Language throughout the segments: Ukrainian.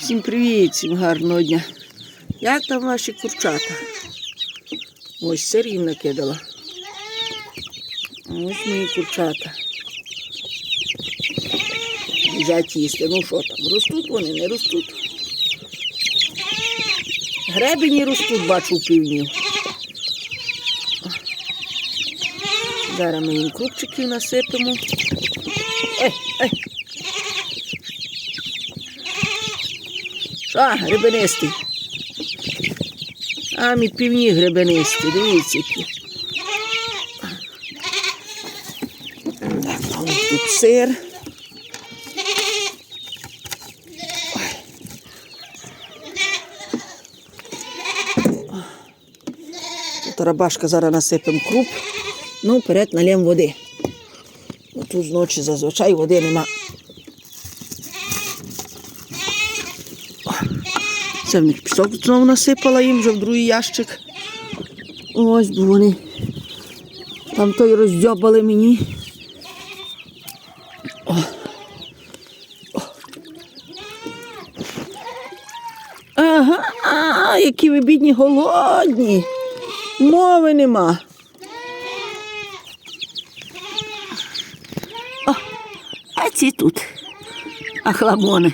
Всім привіт, всім гарного дня. Як там ваші курчата? Ось сирів накидала. Ось мої курчата. Їдять їсти. Ну що там, ростуть вони, не ростуть. Гребені ростуть, бачу, у півнів. Зараз ми їм крупчиків насипемо. Ей, ей. Що, гребенистий? А, мій півні гребенисті, дивіться які. Тут сир. Ой. Тут рабашка зараз насипемо круп. Ну, вперед налємо води. Тут зночі зазвичай води нема. Це в них пісок знову насипала їм вже в другий ящик. Ось бо вони там той роздьобали мені. О. О. Ага, а, які ви бідні голодні. Мови нема. А ці тут. Ахламони.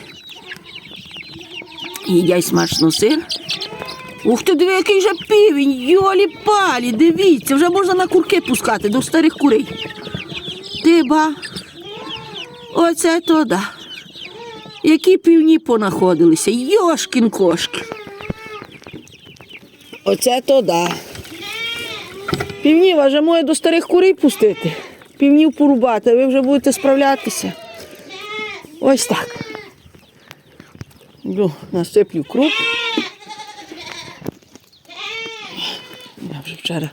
Їдять смачно сир. Ух ти, диви, який же півень, йолі палі, дивіться, вже можна на курки пускати до старих курей. Ти ба. Оце то да. Які півні понаходилися, йошкін кошки. Оце то да. Півні вас вже моє до старих курей пустити. Півнів порубати, ви вже будете справлятися. Ось так. Ну, насиплю круп. Я вже вчора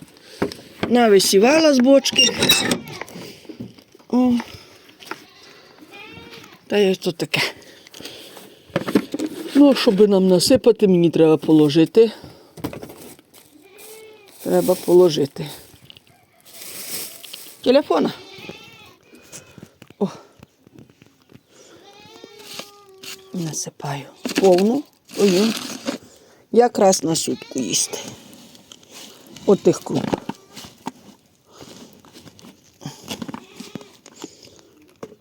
нависівала з бочки. О. Та є тут таке. Ну, щоб нам насипати, мені треба положити. Треба положити. Телефона. О. Насипаю повну, то їм якраз на сутку їсти. От тих круп.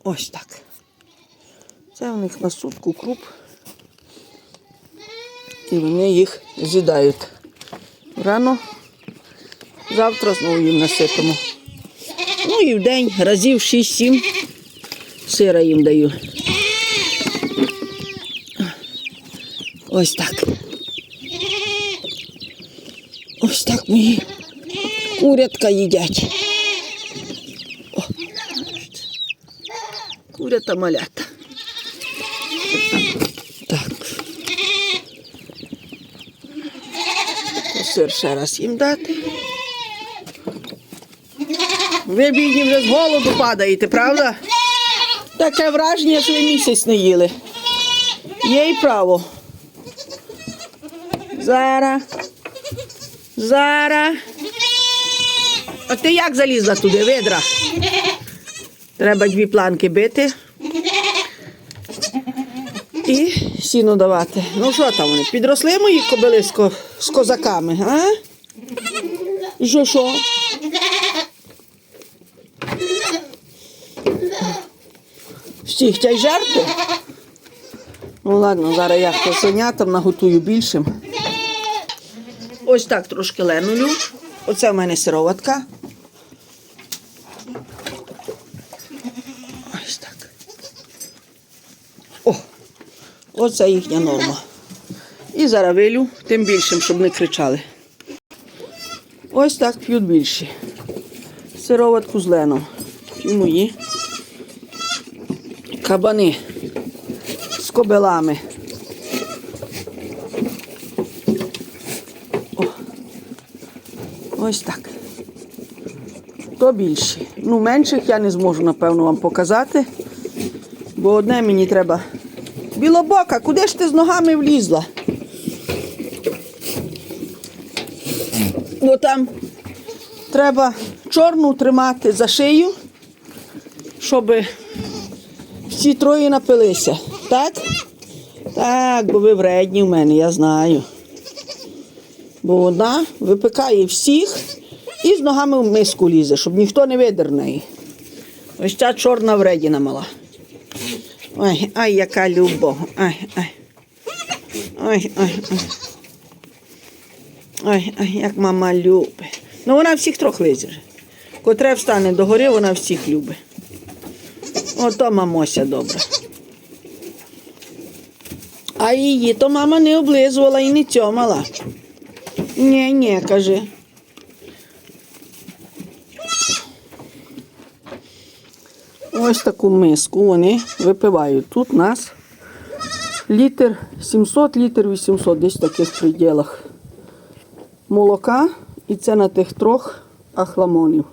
Ось так. Це в них на сутку круп. І вони їх з'їдають. Рано, завтра знову їм насипемо. Ну і в день разів 6-7 сира їм даю. Ось так. Ось так мої курятка їдять. О. Курята малята. Так. Сир ще раз їм дати. Ви бідні вже з голоду падаєте, правда? Таке враження, що ви місяць не їли. Є й право. Зара. Зара. А ти як залізла туди, видра? Треба дві планки бити. І сіно давати. Ну що там вони? Підросли мої кобили з, ко- з козаками, а? Що що? Всі хочуть жерти? Ну ладно, зараз я косенятам наготую більшим. Ось так трошки ленулю. Оце в мене сироватка. Ось так. О, оце їхня норма. І зараз тим більшим, щоб не кричали. Ось так п'ють більші. Сироватку з леном. І мої кабани з кобилами. Ось так. То більше. Ну, менших я не зможу, напевно, вам показати. Бо одне мені треба. Білобока, куди ж ти з ногами влізла? Бо там треба чорну тримати за шию, щоб всі троє напилися. Так? Так, бо ви вредні в мене, я знаю. Бо вона випикає всіх і з ногами в миску лізе, щоб ніхто не видер неї. Ось ця чорна вредіна мала. Ой, ай, яка любов. Ай, ай. Ой, ой, ой. Ой, ой, як мама любить. Ну вона всіх трьох визіре. Котре встане догори, вона всіх любить. Ото мамося добра. А її то мама не облизувала і не цьомала. Ні, ні, каже. Ось таку миску вони випивають. Тут у нас літр 700, літр 800, десь в таких приділах молока. І це на тих трьох ахламонів.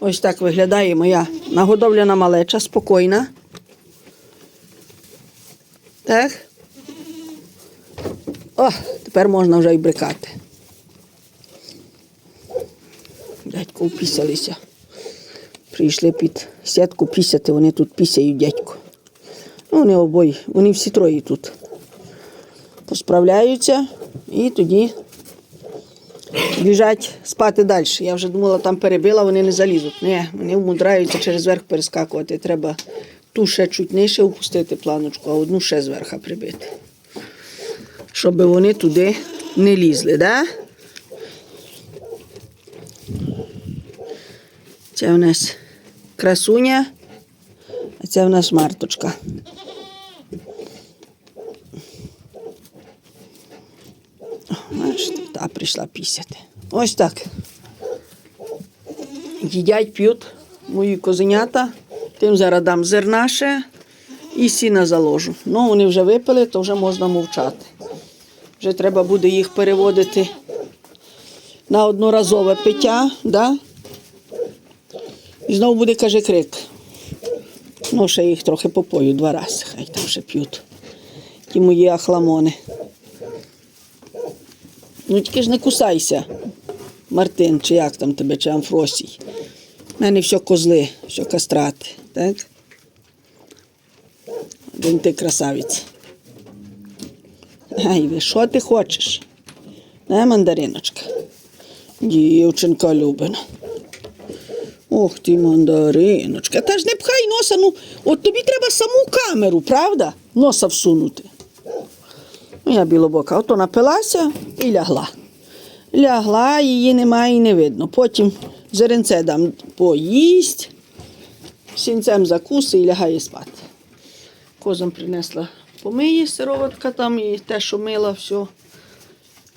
Ось так виглядає моя нагодовляна малеча, спокійна. Так. О, тепер можна вже й брикати. Дядько впісялися. Прийшли під сітку пісяти, вони тут пісяють дядько. Ну, вони обоє, вони всі троє тут. Посправляються і тоді біжать спати далі. Я вже думала, там перебила, вони не залізуть. Ні, вони вмудраються через верх перескакувати. Треба ту ще чуть нижче опустити планочку, а одну ще зверху прибити. Щоб вони туди не лізли, да? Це у нас красуня, а це у нас марточка. Та прийшла пісяти. Ось так. Їдять, п'ють мої козенята. Тим зараз дам зерна ще і сіна заложу. Ну, вони вже випили, то вже можна мовчати. Вже треба буде їх переводити на одноразове пиття, да? І знову буде, каже, крик. Ну, ще їх трохи попою два рази, хай там ще п'ють. Ті мої ахламони. Ну тільки ж не кусайся, Мартин, чи як там тебе, чи Амфросій. У мене все козли, все кастрати, так? Один ти красавець. Ай, що ти хочеш? Не, мандариночка. Дівчинка любина. Ох ти, мандариночка. Та ж не пхай носа, ну от тобі треба саму камеру, правда? Носа всунути. Ну, я білобока, ото напилася і лягла. Лягла, її немає і не видно. Потім зеренце дам поїсть, сінцем закуси і лягає спати. Козам принесла помиї, сироватка там і те, що мила, все.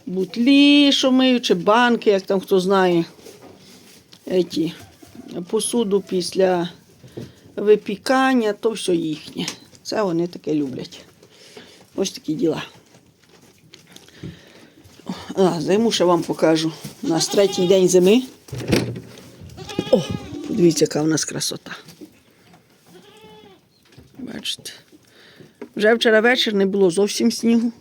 Бутлі, що мию, чи банки, як там хто знає. Еті, посуду після випікання, то все їхнє. Це вони таке люблять. Ось такі діла. А, зиму ще вам покажу. У нас третій день зими. О, подивіться, яка в нас красота. Бачите. Вже вчора вечір не було зовсім снігу.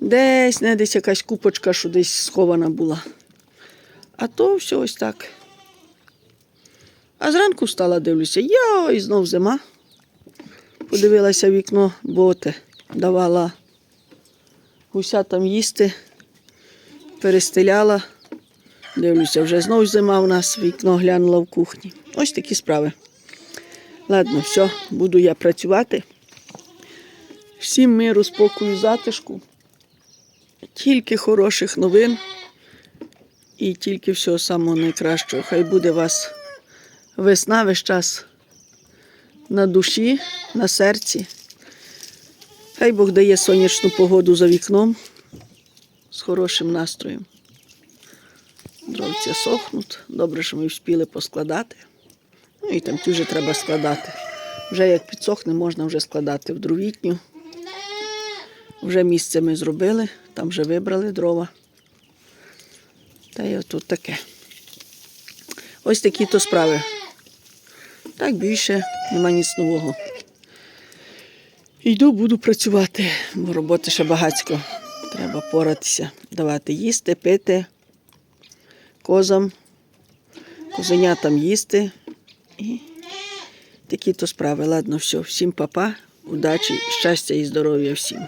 Десь, не десь якась купочка, що десь схована була. А то все ось так. А зранку встала, дивлюся, йой, знов зима. Подивилася в вікно, бо те давала гусятам їсти, перестеляла. Дивлюся, вже знов зима у нас, вікно глянула в кухні. Ось такі справи. Ладно, все, буду я працювати. Всім миру, спокою, затишку. Тільки хороших новин і тільки всього самого найкращого. Хай буде вас весна весь час на душі, на серці. Хай Бог дає сонячну погоду за вікном з хорошим настроєм. Дровця сохнуть. Добре, що ми вспіли поскладати. Ну і там ті вже треба складати. Вже як підсохне, можна вже складати в дровітню. Вже місце ми зробили, там вже вибрали дрова. Та й отут таке. Ось такі то справи. Так більше нема ніц нового. Йду, буду працювати, бо роботи ще багацько. Треба поратися, давати їсти, пити козам, козенятам їсти. І такі то справи. Ладно, все, всім па-па. Удачі, щастя і здоров'я всім.